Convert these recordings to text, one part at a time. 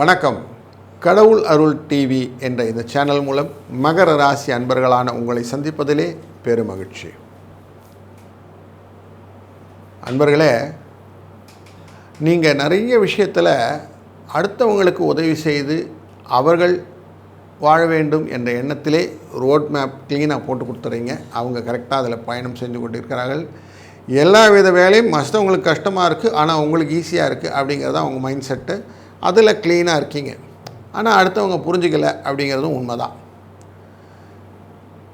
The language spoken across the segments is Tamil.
வணக்கம். கடவுள் அருள் டிவி என்ற இந்த சேனல் மூலம் மகர ராசி அன்பர்களான உங்களை சந்திப்பதிலே பெருமகிழ்ச்சி. அன்பர்களே நீங்கள் நிறைய விஷயத்தில் அடுத்தவங்களுக்கு உதவி செய்து அவர்கள் வாழ வேண்டும் என்ற எண்ணத்திலே ரோட் மேப் க்ளீனாக போட்டு கொடுத்துறீங்க. அவங்க கரெக்டாக அதில் பயணம் செஞ்சு கொண்டிருக்கிறார்கள். எல்லா வித வேலையும் மற்றவங்களுக்கு கஷ்டமாக இருக்குது ஆனால் உங்களுக்கு ஈஸியாக இருக்குது அப்படிங்கிறது தான் அவங்க மைண்ட் செட்டு அதில் க்ளீனாக இருக்கீங்க. ஆனால் அடுத்தவங்க புரிஞ்சிக்கலை அப்படிங்கிறதும் உண்மை தான்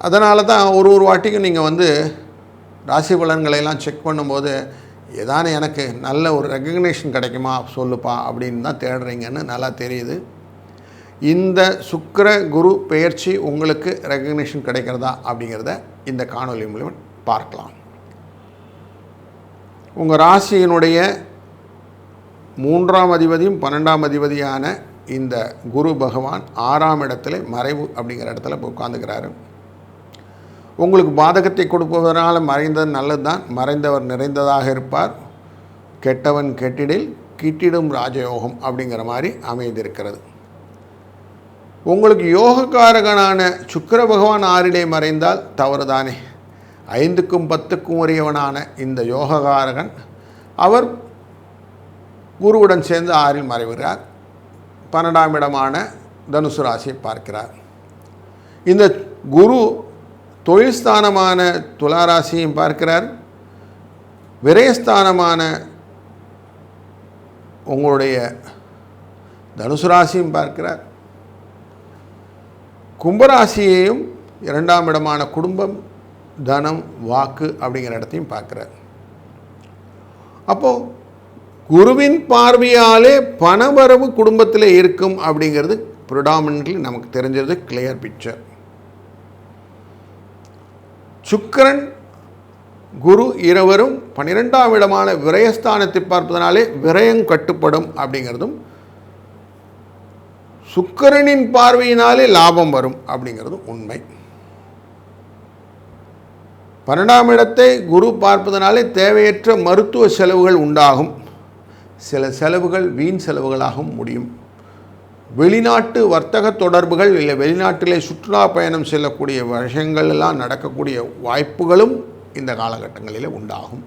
அதனால தான் ஒரு ஒரு வாட்டிக்கும் நீங்கள் வந்து ராசி பலன்களையெல்லாம் செக் பண்ணும்போது ஏதான எனக்கு நல்ல ஒரு ரெக்கக்னேஷன் கிடைக்குமா? சொல்லுப்பா அப்படின்னு தான் தேடுறீங்கன்னு நல்லா தெரியுது. இந்த சுக்கிர குரு பெயர்ச்சி உங்களுக்கு ரெக்கக்னேஷன் கிடைக்கிறதா அப்படிங்கிறத இந்த காணொலி மூலிமா பார்க்கலாம். உங்கள் ராசியினுடைய மூன்றாம் அதிபதியும் பன்னெண்டாம் அதிபதியான இந்த குரு பகவான் ஆறாம் இடத்துல மறைவு அப்படிங்கிற இடத்துல உட்காந்துக்கிறாரு உங்களுக்கு பாதகத்தை கொடுப்பதனால் மறைந்தது நல்லது தான் மறைந்தவர் நிறைந்ததாக இருப்பார். கெட்டவன் கெட்டிடில் கிட்டிடும் ராஜயோகம் அப்படிங்கிற மாதிரி அமைந்திருக்கிறது. உங்களுக்கு யோகக்காரகனான சுக்கர பகவான் ஆறிலே மறைந்தால் தவறுதானே. ஐந்துக்கும் பத்துக்கும் உரியவனான இந்த யோககாரகன் அவர் குருவுடன் சேர்ந்து ஆறில் மறைவுகிறார் பன்னெண்டாம் இடமான தனுசு ராசியை பார்க்கிறார். இந்த குரு தொழில் ஸ்தானமான துளாராசியும் பார்க்கிறார். விரயஸ்தானமான உங்களுடைய தனுசு ராசியும் பார்க்கிறார். கும்பராசியையும் இரண்டாம் இடமான குடும்பம் தனம் வாக்கு அப்படிங்கிற இடத்தையும் பார்க்குறார். அப்போது குருவின் பார்வையாலே பணவரவு குடும்பத்தில் இருக்கும் அப்படிங்கிறது ப்ரிடாமினட்லி நமக்கு தெரிஞ்சது கிளியர் பிக்சர் சுக்கரன் குரு இருவரும் பன்னிரெண்டாம் இடமான விரயஸ்தானத்தை பார்ப்பதனாலே விரயம் கட்டுப்படும் அப்படிங்கிறதும் சுக்கரனின் பார்வையினாலே லாபம் வரும் அப்படிங்கிறதும் உண்மை. பன்னெண்டாம் இடத்தை குரு பார்ப்பதனாலே தேவையற்ற மருத்துவ செலவுகள் உண்டாகும். சில செலவுகள் வீண் செலவுகளாகவும் முடியும். வெளிநாட்டு வர்த்தக தொடர்புகள் இல்லை வெளிநாட்டிலே சுற்றுலா பயணம் செல்லக்கூடிய விஷயங்கள் எல்லாம் நடக்கக்கூடிய வாய்ப்புகளும் இந்த காலகட்டங்களில் உண்டாகும்.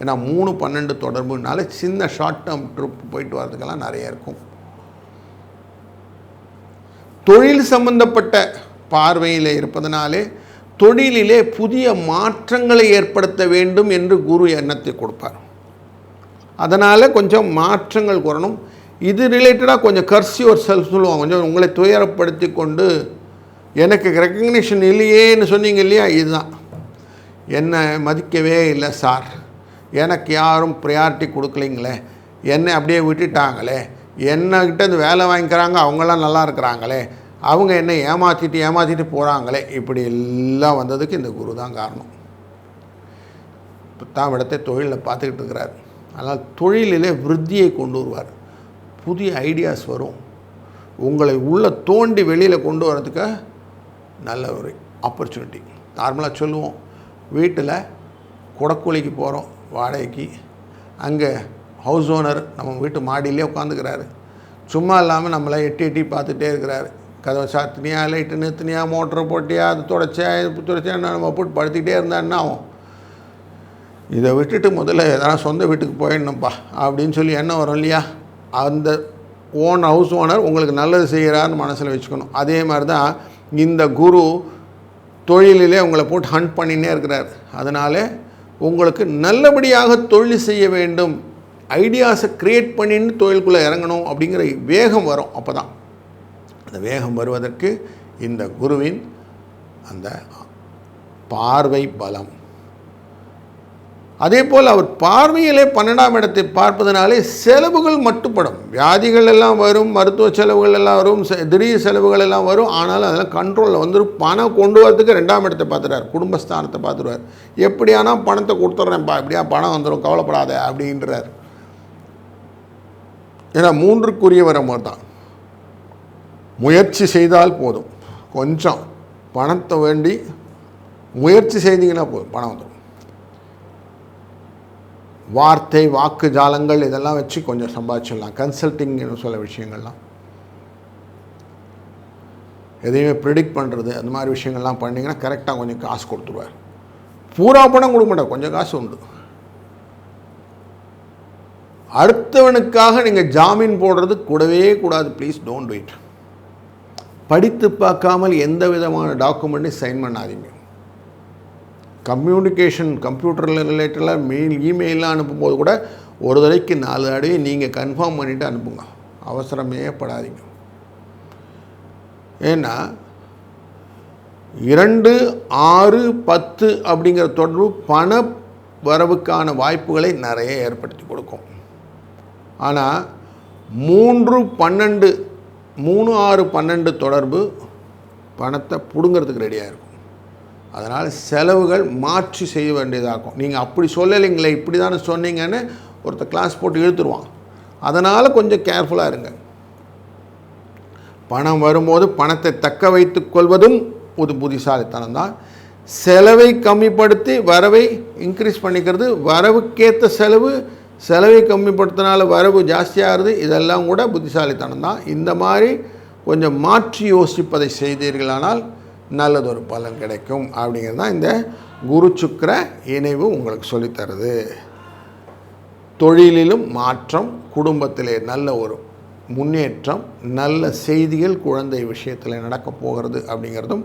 ஏன்னா மூணு பன்னெண்டு தொடர்புனால சின்ன ஷார்ட் டேர்ம் ட்ரிப் போயிட்டு வர்றதுக்கெல்லாம் நிறைய இருக்கும். தொழில் சம்பந்தப்பட்ட பார்வையில் இருப்பதனாலே தொழிலிலே புதிய மாற்றங்களை ஏற்படுத்த வேண்டும் என்று குரு எண்ணத்தை கொடுப்பார். அதனால் கொஞ்சம் மாற்றங்கள் குறணும். இது ரிலேட்டடாக கொஞ்சம் கர்சியோர் செல்ஃப் சொல்லுவாங்க. கொஞ்சம் உங்களை துயரப்படுத்தி கொண்டு எனக்கு ரெக்கக்னிஷன் இல்லையேன்னு சொன்னீங்க இல்லையா? இதுதான். என்னை மதிக்கவே இல்லை சார் எனக்கு யாரும் ப்ரையாரிட்டி கொடுக்கலைங்களே. என்னை அப்படியே விட்டுட்டாங்களே. என்னக்கிட்ட இந்த வேலை வாங்கிக்கிறாங்க அவங்களாம் நல்லா இருக்கிறாங்களே. அவங்க என்னை ஏமாற்றிட்டு ஏமாற்றிட்டு போகிறாங்களே இப்படி எல்லாம் வந்ததுக்கு இந்த குரு தான் காரணம். பத்தாம் இடத்தை தொழிலில் பார்த்துக்கிட்டு இருக்கிறார். அதனால் தொழிலிலே விருத்தியை கொண்டு வருவார். புதிய ஐடியாஸ் வரும். உங்களை உள்ளே தோண்டி வெளியில் கொண்டு வரதுக்கு நல்ல ஒரு ஆப்பர்ச்சுனிட்டி நார்மலாக சொல்லுவோம். வீட்டில் குடக்கூலிக்கு போகிறோம் வாடகைக்கு. அங்கே ஹவுஸ் ஓனர் நம்ம வீட்டு மாடியிலே உட்காந்துக்கிறாரு சும்மா இல்லாமல் நம்மளை எட்டி எட்டி பார்த்துட்டே இருக்கிறாரு. கதவை சாத்தினியா லைட்டு நிறுத்தினியா மோட்டரை போட்டியா அது தொடச்சியா இது தொடச்சா நம்ம போட்டு படுத்திக்கிட்டே இருந்தா என்ன ஆகும்? இதை விட்டுட்டு முதல்ல எதனா சொந்த வீட்டுக்கு போயிடணும்ப்பா அப்படின்னு சொல்லி என்ன வரும் இல்லையா? அந்த ஓன் ஹவுஸ் ஓனர் உங்களுக்கு நல்லது செய்கிறாருன்னு மனசில் வச்சுக்கணும். அதே மாதிரி தான் இந்த குரு தொழிலிலே உங்களை போட்டு ஹண்ட் பண்ணினே இருக்கிறார். அதனால் உங்களுக்கு நல்லபடியாக தொழில் செய்ய வேண்டும். ஐடியாஸை க்ரியேட் பண்ணின்னு தொழிலுக்குள்ளே இறங்கணும் அப்படிங்கிற வேகம் வரும் அப்போ தான் அந்த வேகம் வருவதற்கு இந்த குருவின் அந்த பார்வை பலம். அதே போல் அவர் பார்வையிலே பன்னெண்டாம் இடத்தை பார்ப்பதனாலே செலவுகள் மட்டுப்படும். வியாதிகள் எல்லாம் வரும் மருத்துவ செலவுகள் எல்லாம் வரும் செ- திடீர் செலவுகள் எல்லாம் வரும். ஆனாலும் அதெல்லாம் கண்ட்ரோலில் வந்துடும் பணம் கொண்டு வரதுக்கு ரெண்டாம் இடத்தை பார்த்துறார் குடும்பஸ்தானத்தை பார்த்துருவார். எப்படியானா பணத்தை கொடுத்துட்றேன்ப்பா இப்படியா பணம் வந்துடும் கவலைப்படாத அப்படின்றார். ஏன்னா மூன்றுக்குரியவர் அவர் தான் முயற்சி செய்தால் போதும். கொஞ்சம் பணத்தை வேண்டி முயற்சி செய்தீங்கன்னா போதும். பணம் வந்துடும் வார்த்தை வாக்கு ஜாலங்கள் இதெல்லாம் வச்சு கொஞ்சம் சம்பாதிச்சிடலாம். கன்சல்டிங்னு சொல்ல விஷயங்கள்லாம். எதையுமே ப்ரிடிக்ட் பண்ணுறது அந்த மாதிரி விஷயங்கள்லாம் பண்ணிங்கன்னா கரெக்டாக கொஞ்சம் காசு கொடுத்துருவார். பூரா பணம் கொடுக்க மாட்டார் கொஞ்சம் காசு உண்டு. அடுத்தவனுக்காக நீங்கள் ஜாமீன் போடுறது கூடவே கூடாது ப்ளீஸ் டோன்ட் வெயிட் படித்து பார்க்காமல் எந்த விதமான டாக்குமெண்ட்டையும் சைன் பண்ணாதீங்க. கம்யூனிகேஷன் கம்ப்யூட்டரில் ரிலேட்டடாக மெயில் இமெயிலாம் அனுப்பும்போது கூட ஒரு தடவைக்கு நாலு தடவை நீங்கள் கன்ஃபார்ம் பண்ணிவிட்டு அனுப்புங்க. அவசரமே படாதீங்க. ஏன்னா இரண்டு ஆறு பத்து அப்படிங்கிற தொடர்பு பண வரவுக்கான வாய்ப்புகளை நிறைய ஏற்படுத்தி கொடுக்கும். ஆனால் மூன்று பன்னெண்டு மூணு ஆறு பன்னெண்டு தொடர்பு பணத்தை பிடுங்கிறதுக்கு ரெடியாக இருக்கும். அதனால் செலவுகள் மாற்றி செய்ய வேண்டியதாகும். நீங்கள் அப்படி சொல்லலைங்களே இப்படி தானே சொன்னீங்கன்னு ஒருத்தர் கிளாஸ் போட்டு இழுத்துருவான். அதனால் கொஞ்சம் கேர்ஃபுல்லாக இருங்க. பணம் வரும்போது பணத்தை தக்க வைத்து கொள்வதும் புது புத்திசாலித்தனம் தான். செலவை கம்மிப்படுத்தி வரவை இன்க்ரீஸ் பண்ணிக்கிறது வரவுக்கேற்ற செலவு செலவை கம்மிப்படுத்தினால வரவு ஜாஸ்தியாகிறது இதெல்லாம் கூட புத்திசாலித்தனம் தான். இந்த மாதிரி கொஞ்சம் மாற்றி யோசிப்பதை செய்தீர்களானால் நல்லதொரு பலன் கிடைக்கும் அப்படிங்கிறது தான் இந்த குரு சுக்கிர இணைவு உங்களுக்கு சொல்லித்தருது. தொழிலிலும் மாற்றம் குடும்பத்திலே நல்ல ஒரு முன்னேற்றம் நல்ல செய்திகள் குழந்தை விஷயத்தில் நடக்கப் போகிறது அப்படிங்கிறதும்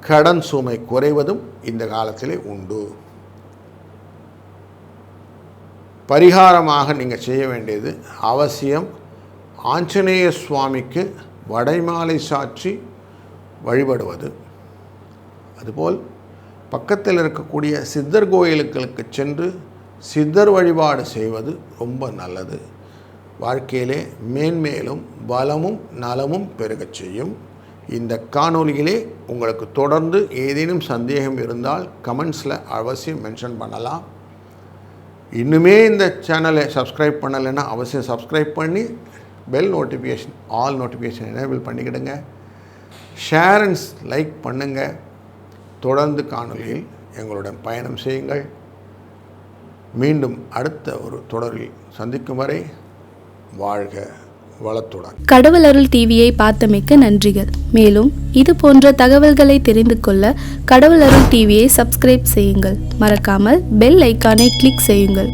கடன் சுமை குறைவதும் இந்த காலத்திலே உண்டு. பரிகாரமாக நீங்கள் செய்ய வேண்டியது அவசியம். ஆஞ்சநேய சுவாமிக்கு வடைமாலை சாற்றி வழிபடுவது. அதுபோல் பக்கத்தில் இருக்கக்கூடிய சித்தர் கோயிலுகளுக்கு சென்று சித்தர் வழிபாடு செய்வது ரொம்ப நல்லது. வாழ்க்கையிலே மேன்மேலும் பலமும் நலமும் பெருகச் செய்யும். இந்த காணொலியிலே உங்களுக்கு தொடர்ந்து ஏதேனும் சந்தேகம் இருந்தால் கமெண்ட்ஸில் அவசியம் மென்ஷன் பண்ணலாம். இன்னுமே இந்த சேனலை சப்ஸ்கிரைப் பண்ணலைன்னா அவசியம் சப்ஸ்கிரைப் பண்ணி bell notification all notification enable பண்ணிக்கிடுங்க. ஷேரன்ஸ் லைக் பண்ணுங்கள் தொடர்ந்து காணொலியில் எங்களுடன் பயணம் செய்யுங்கள். மீண்டும் அடுத்த ஒரு தொடரில் சந்திக்கும் வரை வாழ்க வளத்துடன். கடவுள் அருள் டிவியை பார்த்தமைக்கு நன்றிகள். மேலும் இது போன்ற தகவல்களை தெரிந்து கொள்ள கடவுள் அருள் டிவியை சப்ஸ்கிரைப் செய்யுங்கள். மறக்காமல் பெல் ஐக்கானை கிளிக் செய்யுங்கள்.